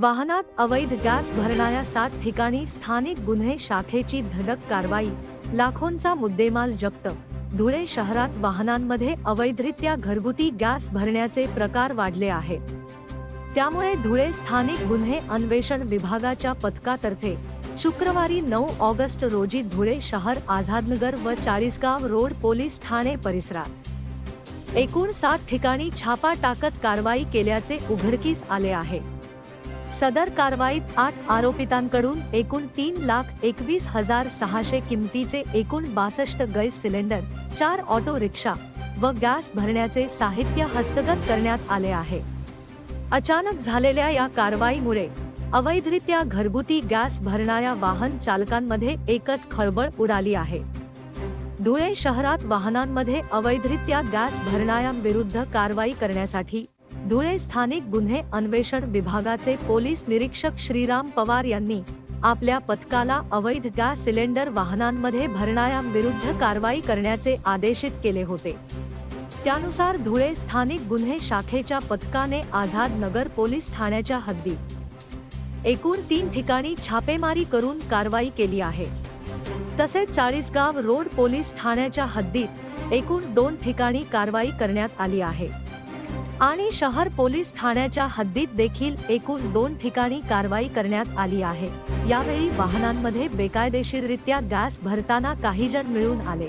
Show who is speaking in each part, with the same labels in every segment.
Speaker 1: वाहनात अवैध गॅस भरणाऱ्या सात ठिकाणी स्थानिक गुन्हे शाखेची धडक कारवाई लाखोंचा मुद्देमाल जप्त. धुळे शहरात वाहनांमध्ये अवैधरित्या घरगुती गॅस भरण्याचे प्रकार वाढले आहेत. त्यामुळे धुळे स्थानिक गुन्हे अन्वेषण विभागाच्या पथकातर्फे शुक्रवारी नऊ ऑगस्ट रोजी धुळे शहर आझादनगर व चाळीसगाव रोड पोलीस ठाणे परिसरात. एकूण सात ठिकाणी छापा टाकत कारवाई केल्याचे उघडकीस आले आहे. सदर कारवाईत आठ आरोपितांकडून एकूण तीन लाख एकवीस हजार सहाशे किमतीचे एकूण बासष्ट गैस सिलेंडर चार ऑटो रिक्षा व गॅस भरण्याचे साहित्य हस्तगत करण्यात आले आहे. अचानक झालेल्या या कारवाईमुळे अवैधरित्या घरगुती गॅस भरणाऱ्या वाहन चालकांमध्ये एकच खळबळ उडाली आहे. धुळे शहरात वाहनांमध्ये अवैधरित्या गॅस भरणाऱ्यांविरुद्ध कारवाई करण्यासाठी धुळे स्थानिक गुन्हे अन्वेषण विभागाचे पोलीस निरीक्षक श्रीराम पवार यांनी आपल्या पथकाला अवैध गॅस सिलेंडर वाहनांमध्ये भरणाऱ्यांविरुद्ध कारवाई करण्याचे आदेशित केले होते. त्यानुसार धुळे स्थानिक गुन्हे शाखेच्या पथकाने आझाद नगर पोलीस ठाण्याच्या हद्दीत एकूण तीन ठिकाणी छापेमारी करून कारवाई केली आहे. तसेच चाळीसगाव रोड पोलीस ठाण्याच्या हद्दीत एकूण दोन ठिकाणी कारवाई करण्यात आली आहे. आणि शहर पोलीस ठाण्याच्या हद्दीत देखील एकूण दोन ठिकाणी कारवाई करण्यात आली आहे. यावेळी वाहनांमध्ये बेकायदेशीररित्या गॅस भरताना काही जण मिळून आले.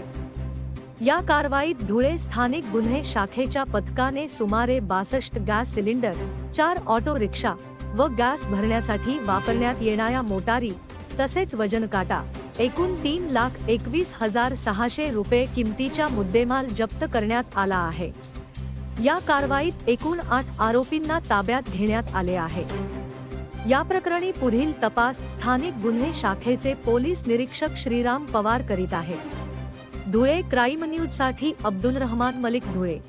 Speaker 1: या कारवाईत धुळे स्थानिक गुन्हे शाखेच्या पथकाने सुमारे बासष्ट गॅस सिलेंडर चार ऑटो रिक्षा व गॅस भरण्यासाठी वापरण्यात येणाऱ्या मोटारी तसेच वजन काटा एकूण तीन लाख एकवीस हजार सहाशे रुपये किमतीच्या मुद्देमाल जप्त करण्यात आला आहे. या कारवाईत एकूण आठ आरोपींना ताब्यात घेण्यात आले आहे. या प्रकरणी पुढील तपास स्थानिक गुन्हे शाखेचे पोलीस निरीक्षक श्रीराम पवार करीत आहेत. धुळे क्राईम न्यूजसाठी अब्दुल रहमान मलिक धुळे.